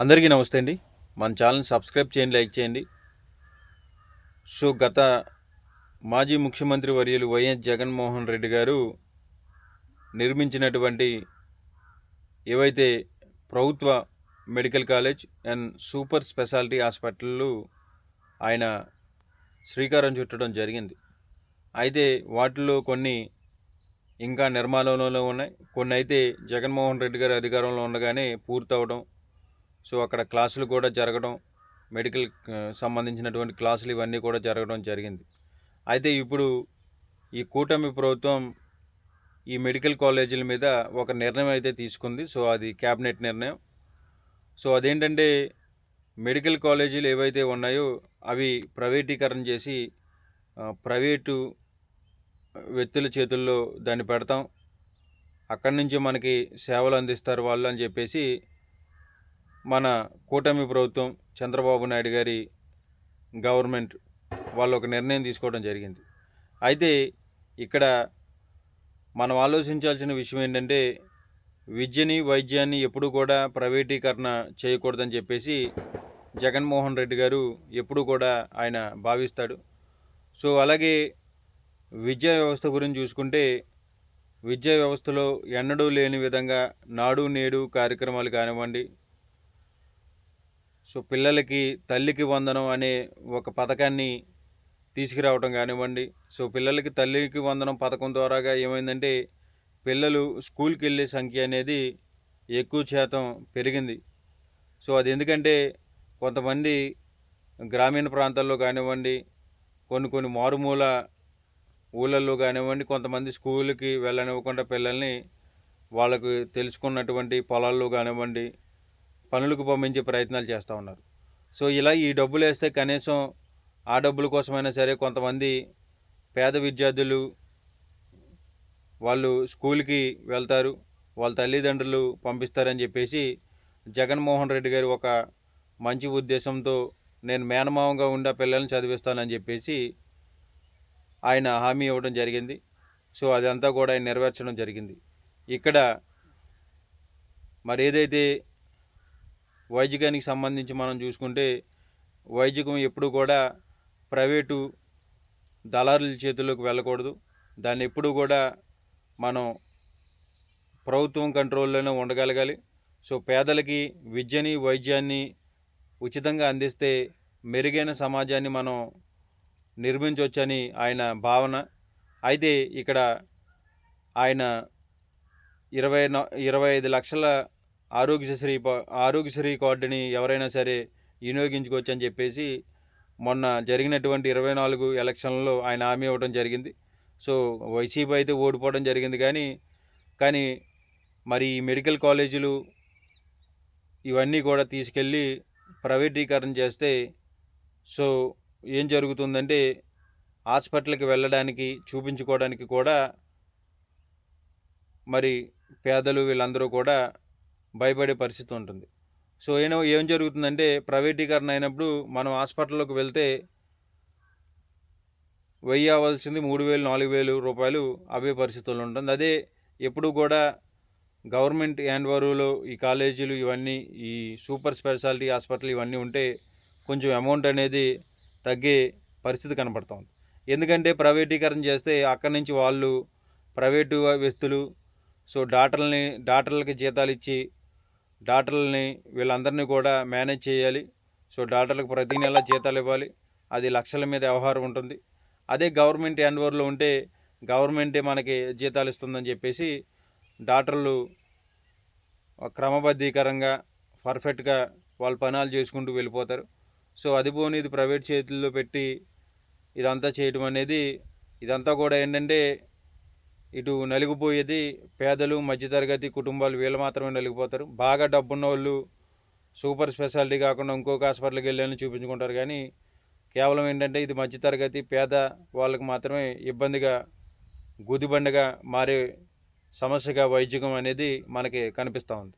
అందరికీ నమస్తే అండి. మన ఛానల్ని సబ్స్క్రైబ్ చేయండి లైక్ చేయండి. సో గత మాజీ ముఖ్యమంత్రి వర్యులు వైఎస్ జగన్మోహన్ రెడ్డి గారు నిర్మించినటువంటి ఏవైతే ప్రభుత్వ medical college and super speciality హాస్పిటళ్ళు ఆయన శ్రీకారం చుట్టడం జరిగింది. అయితే వాటిలో కొన్ని ఇంకా నిర్మాణంలో ఉన్నాయి. కొన్ని అయితే జగన్మోహన్ రెడ్డి గారు అధికారంలో ఉండగానే పూర్తవడం సో అక్కడ క్లాసులు కూడా జరగడం మెడికల్ సంబంధించినటువంటి క్లాసులు ఇవన్నీ కూడా జరగడం జరిగింది. అయితే ఇప్పుడు ఈ కూటమి ప్రభుత్వం ఈ మెడికల్ కాలేజీల మీద ఒక నిర్ణయం అయితే తీసుకుంది. సో అది క్యాబినెట్ నిర్ణయం. సో అదేంటంటే మెడికల్ కాలేజీలు ఏవైతే ఉన్నాయో అవి ప్రైవేటీకరణ చేసి ప్రైవేటు వ్యక్తుల చేతుల్లో దాన్ని పెడతాం. అక్కడి నుంచి మనకి సేవలు అందిస్తారు వాళ్ళు అని చెప్పేసి మన కూటమి ప్రభుత్వం చంద్రబాబు నాయుడు గారి గవర్నమెంట్ వాళ్ళు ఒక నిర్ణయం తీసుకోవడం జరిగింది. అయితే ఇక్కడ మనం ఆలోచించాల్సిన విషయం ఏంటంటే విద్యని వైద్యాన్ని ఎప్పుడు కూడా ప్రైవేటీకరణ చేయకూడదని చెప్పేసి జగన్మోహన్ రెడ్డి గారు ఎప్పుడు కూడా ఆయన భావిస్తాడు. సో అలాగే విద్యా వ్యవస్థ గురించి చూసుకుంటే విద్యా వ్యవస్థలో ఎన్నడూ లేని విధంగా నాడు నేడు కార్యక్రమాలు కానివ్వండి సో పిల్లలకి తల్లికి వందనం అనే ఒక పథకాన్ని తీసుకురావటం కానివ్వండి. సో పిల్లలకి తల్లికి వందనం పథకం ద్వారాగా ఏమైందంటే పిల్లలు స్కూల్కి వెళ్ళే సంఖ్య అనేది ఎక్కువ శాతం పెరిగింది. సో అది ఎందుకంటే కొంతమంది గ్రామీణ ప్రాంతాల్లో కానివ్వండి కొన్ని కొన్ని మారుమూల ఊళ్ళల్లో కానివ్వండి కొంతమంది స్కూల్కి వెళ్ళనివ్వకుండా పిల్లల్ని వాళ్ళకు తెలుసుకున్నటువంటి పొలాల్లో కానివ్వండి పనులకు పంపించే ప్రయత్నాలు చేస్తూ ఉన్నారు. సో ఇలా ఈ డబ్బులు వేస్తే కనీసం ఆ డబ్బుల కోసమైనా సరే కొంతమంది పేద విద్యార్థులు వాళ్ళు స్కూల్కి వెళ్తారు వాళ్ళ తల్లిదండ్రులు పంపిస్తారని చెప్పేసి జగన్మోహన్ రెడ్డి గారు ఒక మంచి ఉద్దేశంతో నేను మేనమావంగా ఉండే పిల్లల్ని చదివిస్తానని చెప్పేసి ఆయన హామీ ఇవ్వడం జరిగింది. సో అదంతా కూడా ఆయన నెరవేర్చడం జరిగింది. ఇక్కడ మరి ఏదైతే వైద్యకానికి సంబంధించి మనం చూసుకుంటే వైద్యకం ఎప్పుడు కూడా ప్రైవేటు దళారుల చేతుల్లోకి వెళ్ళకూడదు. దాన్ని ఎప్పుడు కూడా మనం ప్రభుత్వం కంట్రోల్లోనే ఉండగలగాలి. సో పేదలకి విద్యని వైద్యాన్ని ఉచితంగా అందిస్తే మెరుగైన సమాజాన్ని మనం నిర్మించవచ్చని ఆయన భావన. అయితే ఇక్కడ ఆయన ఇరవై ఇరవై ఐదు లక్షల ఆరోగ్యశ్రీ ఆరోగ్యశ్రీ కార్డుని ఎవరైనా సరే వినియోగించుకోవచ్చు అని చెప్పేసి మొన్న జరిగినటువంటి ఇరవై నాలుగు ఎలక్షన్లలో ఆయన హామీ ఇవ్వడం జరిగింది. సో వైసీపీ అయితే ఓడిపోవడం జరిగింది కానీ కానీ మరి ఈ మెడికల్ కాలేజీలు ఇవన్నీ కూడా తీసుకెళ్ళి ప్రైవేటీకరణ చేస్తే సో ఏం జరుగుతుందంటే హాస్పిటల్కి వెళ్ళడానికి చూపించుకోవడానికి కూడా మరి పేదలు వీళ్ళందరూ కూడా భయపడే పరిస్థితి ఉంటుంది. సో ఏమో ఏం జరుగుతుందంటే ప్రైవేటీకరణ అయినప్పుడు మనం హాస్పిటల్లోకి వెళ్తే వెయ్యవలసింది మూడు వేలు నాలుగు వేలు రూపాయలు అవే పరిస్థితుల్లో ఉంటుంది. అదే ఎప్పుడు కూడా గవర్నమెంట్ హ్యాండ్ ఈ కాలేజీలు ఇవన్నీ ఈ సూపర్ స్పెషాలిటీ హాస్పిటల్ ఇవన్నీ ఉంటే కొంచెం అమౌంట్ అనేది తగ్గే పరిస్థితి కనపడుతుంది ఎందుకంటే ప్రైవేటీకరణ చేస్తే అక్కడి నుంచి వాళ్ళు ప్రైవేటు వ్యక్తులు సో డాక్టర్లని డాక్టర్లకి జీతాలు ఇచ్చి డాక్టర్లని వీళ్ళందరినీ కూడా మేనేజ్ చేయాలి. సో డాక్టర్లకు ప్రతి నెల జీతాలు ఇవ్వాలి. అది లక్షల మీద వ్యవహారం ఉంటుంది. అదే గవర్నమెంట్ హ్యాండ్ఓవర్లో ఉంటే గవర్నమెంటే మనకి జీతాలు ఇస్తుందని చెప్పేసి డాక్టర్లు క్రమబద్ధీకరంగా పర్ఫెక్ట్గా వాళ్ళ పనాలు చేసుకుంటూ వెళ్ళిపోతారు. సో అది పోనీ ఇది ప్రైవేట్ చేతుల్లో పెట్టి ఇదంతా చేయడం అనేది ఇదంతా కూడా ఏంటంటే ఇటు నలిగిపోయేది పేదలు మధ్యతరగతి కుటుంబాలు వీళ్ళు మాత్రమే నలిగిపోతారు. బాగా డబ్బున్న వాళ్ళు సూపర్ స్పెషాలిటీ కాకుండా ఇంకొక హాస్పిటల్కి వెళ్ళాలని చూపించుకుంటారు. కానీ కేవలం ఏంటంటే ఇది మధ్యతరగతి పేద వాళ్ళకి మాత్రమే ఇబ్బందిగా గుదిబండగా మారే సమస్యగా వైద్యకం అనేది మనకి కనిపిస్తూ ఉంది.